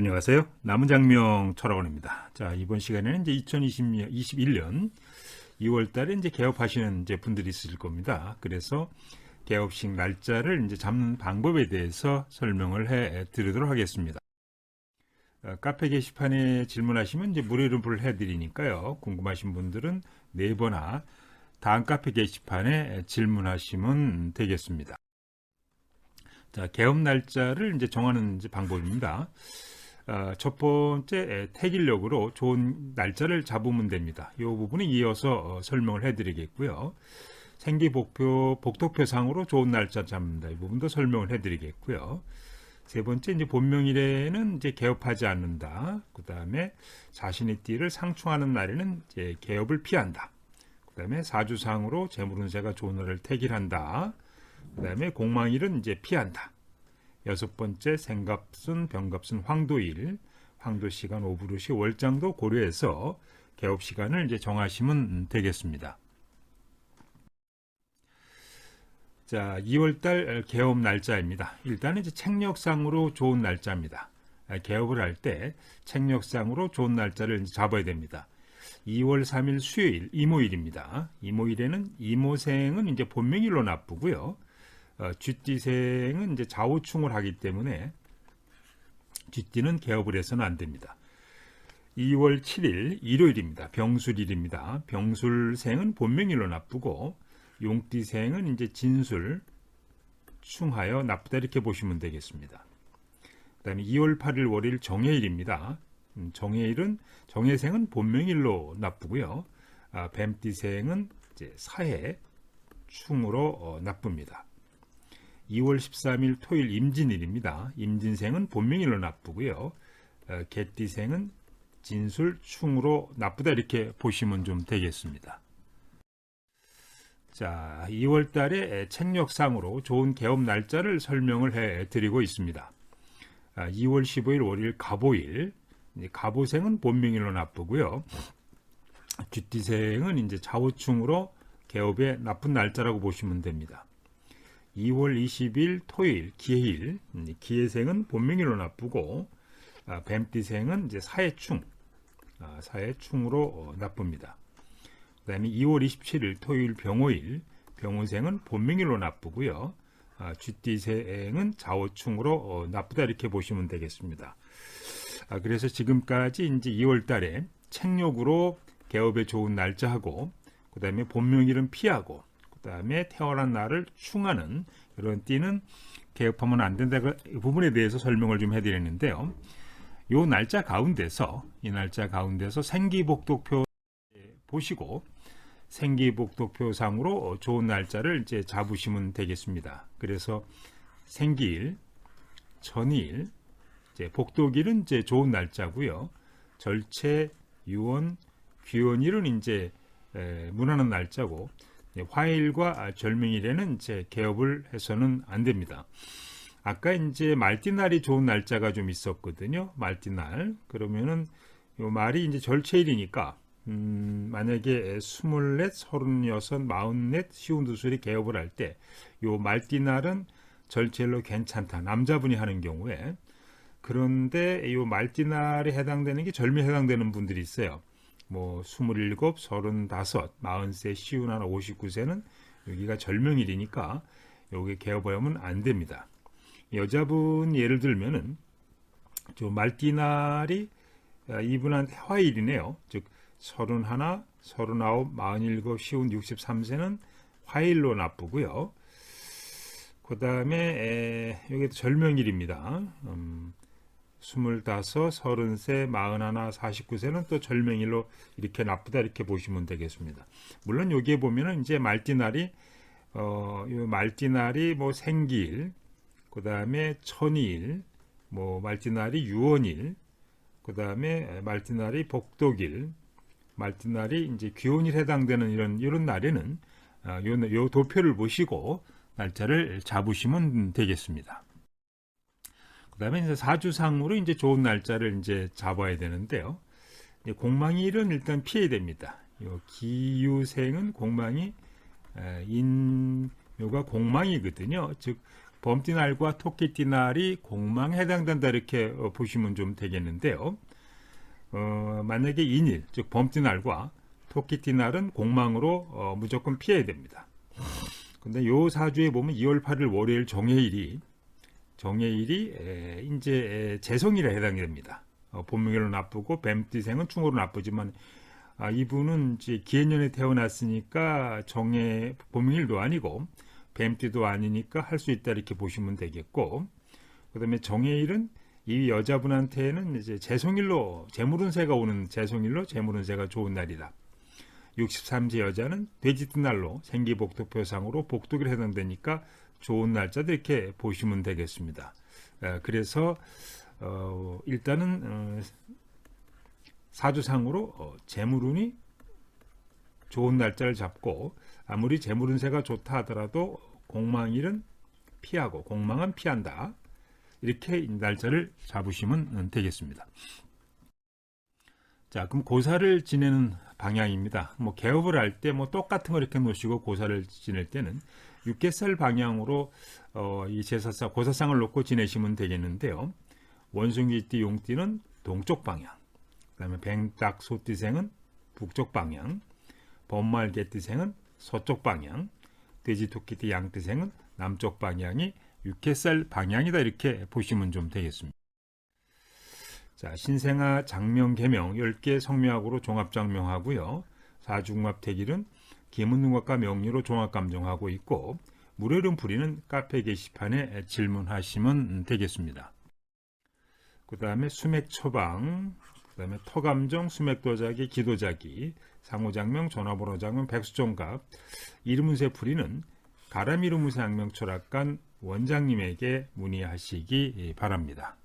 안녕하세요. 남은 장명 철학원입니다. 자, 이번 시간에는 이제 2021년 2월 달에 이제 개업하시는 이제 분들이 있을 겁니다. 그래서 개업식 날짜를 이제 잡는 방법에 대해서 설명을 해 드리도록 하겠습니다. 어, 카페 게시판에 질문하시면 이제 무료로 해 드리니까요. 궁금하신 분들은 네이버나 다음 카페 게시판에 질문하시면 되겠습니다. 자, 개업 날짜를 이제 정하는 이제 방법입니다. 어, 첫 번째 에, 태길력으로 좋은 날짜를 잡으면 됩니다. 이 부분에 이어서 어, 설명을 해드리겠고요. 생기복표 복도표상으로 좋은 날짜 잡는다. 이 부분도 설명을 해드리겠고요. 세 번째 이제 본명일에는 이제 개업하지 않는다. 그 다음에 자신의 띠를 상충하는 날에는 이제 개업을 피한다. 그 다음에 사주상으로 재물운세가 좋은 날을 태길한다. 그 다음에 공망일은 이제 피한다. 여섯 번째 생갑순, 병갑순, 황도일, 황도 시간, 오브루시, 월장도 고려해서 개업 시간을 이제 정하시면 되겠습니다. 자, 2월달 개업 날짜입니다. 일단 이제 책력상으로 좋은 날짜입니다. 개업을 할 때 책력상으로 좋은 날짜를 잡아야 됩니다. 2월 3일 수요일 이모일입니다. 이모일에는 이모생은 이제 본명일로 나쁘고요. 어, 쥐띠생은 이제 좌우충을 하기 때문에 쥐띠는 개업을 해서는 안 됩니다. 2월 7일 일요일입니다. 병술일입니다. 병술생은 본명일로 나쁘고 용띠생은 이제 진술 충하여 나쁘다 이렇게 보시면 되겠습니다. 그다음에 2월 8일 월일 정해일입니다. 음, 정해일은 정해생은 본명일로 나쁘고요. 아, 뱀띠생은 이제 사해 충으로 어, 나쁩니다. 2월 13일 토일 임진일입니다. 임진생은 본명일로 나쁘고요. 어, 개띠생은 진술 충으로 나쁘다 이렇게 보시면 좀 되겠습니다. 자, 2월 달에 책력상으로 좋은 개업 날짜를 설명을 해 드리고 있습니다. 2월 15일 월일 갑오일, 갑오생은 본명일로 나쁘고요. 쥐띠생은 이제 좌우충으로 개업에 나쁜 날짜라고 보시면 됩니다. 2월 20일 토요일 기해일, 기해생은 본명일로 나쁘고 아, 뱀띠생은 이제 사해충, 아, 사해충으로 어, 나쁩니다. 그 다음에 2월 27일 토요일 병호일, 병호생은 본명일로 나쁘고요. 아, 쥐띠생은 좌우충으로 어, 나쁘다 이렇게 보시면 되겠습니다. 아, 그래서 지금까지 이제 2월 달에 책력으로 개업에 좋은 날짜하고 그 다음에 본명일은 피하고 그다음에 태어난 날을 충하는 이런 띠는 개업하면 안 된다 그 부분에 대해서 설명을 좀 해드렸는데요. 요 날짜 가운데서 이 날짜 가운데서 생기복독표 보시고 생기복독표상으로 좋은 날짜를 이제 잡으시면 되겠습니다. 그래서 생기일, 전일, 이제 복독일은 이제 좋은 날짜고요. 절체, 유언, 귀원일은 이제 무난한 날짜고 화일과 절명일에는 이제 개업을 해서는 안 됩니다. 아까 이제 말띠날이 좋은 날짜가 좀 있었거든요. 말띠날. 그러면은 요 말이 이제 절체일이니까 음, 만약에 24, 36, 44, 쉬운 두술이 개업을 할 때 요 말띠날은 절체일로 괜찮다. 남자분이 하는 경우에 그런데 요 말띠날에 해당되는 게 절미에 해당되는 분들이 있어요. 뭐 27, 35, 40세, 쉬운 하나 59세는 여기가 절명일이니까 여기 개업을 하면 안 됩니다. 여자분 예를 들면은 저 말띠날이 아, 이분한테 화일이네요. 즉 31, 39, 47, 쉬운 63세는 화일로 나쁘고요. 그 다음에 여기 절명일입니다. 음, 25, 30세, 41, 49세는 또 절명일로 이렇게 나쁘다 이렇게 보시면 되겠습니다. 물론 여기에 보면은 이제 말띠날이 어, 이 말띠날이 뭐 생기일, 그 다음에 천일, 뭐 말띠날이 유언일, 그 다음에 말띠날이 복독일, 말띠날이 이제 귀혼일 해당되는 이런 이런 날에는 어, 요, 요 도표를 보시고 날짜를 잡으시면 되겠습니다. 그다음에 이제 사주상으로 이제 좋은 날짜를 이제 잡아야 되는데요. 공망일은 일단 피해야 됩니다. 요 기유생은 공망이 인묘가 공망이거든요. 즉 범띠날과 토끼띠날이 공망에 해당된다 이렇게 어, 보시면 좀 되겠는데요. 어, 만약에 인일, 즉 범띠날과 토끼띠날은 공망으로 어, 무조건 피해야 됩니다. 근데 요 사주에 보면 2월 8일 월요일 정해일이 정해일이 에, 이제 에, 재성일에 해당이 됩니다. 어, 본명으로 나쁘고 뱀띠생은 충으로 나쁘지만 아, 이분은 이제 기해년에 태어났으니까 정해 본명일도 아니고 뱀띠도 아니니까 할 수 있다 이렇게 보시면 되겠고 그다음에 정해일은 이 여자분한테는 이제 재성일로 재물운세가 오는 재성일로 재물운세가 좋은 날이다. 63세 여자는 돼지띠날로 생기복독표상으로 복독을 해당되니까 좋은 날짜도 이렇게 보시면 되겠습니다. 에, 그래서 어, 일단은 어, 사주상으로 어, 재물운이 좋은 날짜를 잡고 아무리 재물운세가 좋다 하더라도 공망일은 피하고 공망은 피한다. 이렇게 날짜를 잡으시면 되겠습니다. 자, 그럼 고사를 지내는 방향입니다. 뭐 개업을 할 때 뭐 똑같은 거 이렇게 놓으시고 고사를 지낼 때는 육개살 방향으로 어, 이 제사사 고사상을 놓고 지내시면 되겠는데요. 원숭이띠 용띠는 동쪽 방향, 그다음에 뱅딱 소띠생은 북쪽 방향, 범말 개띠생은 서쪽 방향, 돼지 토끼띠 양띠생은 남쪽 방향이 육개살 방향이다 이렇게 보시면 좀 되겠습니다. 자, 신생아 장명 개명 10개 성명학으로 종합 장명하고요. 사중합 태길은 김은능각과 명리로 종합 감정하고 있고 무료름 부리는 카페 게시판에 질문하시면 되겠습니다. 그 다음에 수맥 처방, 그 다음에 터감정, 수맥 도자기, 기도자기, 상호장명, 전화번호 장명, 백수종갑, 이름운세 풀이는 가람이름운세 악명 철학관 원장님에게 문의하시기 바랍니다.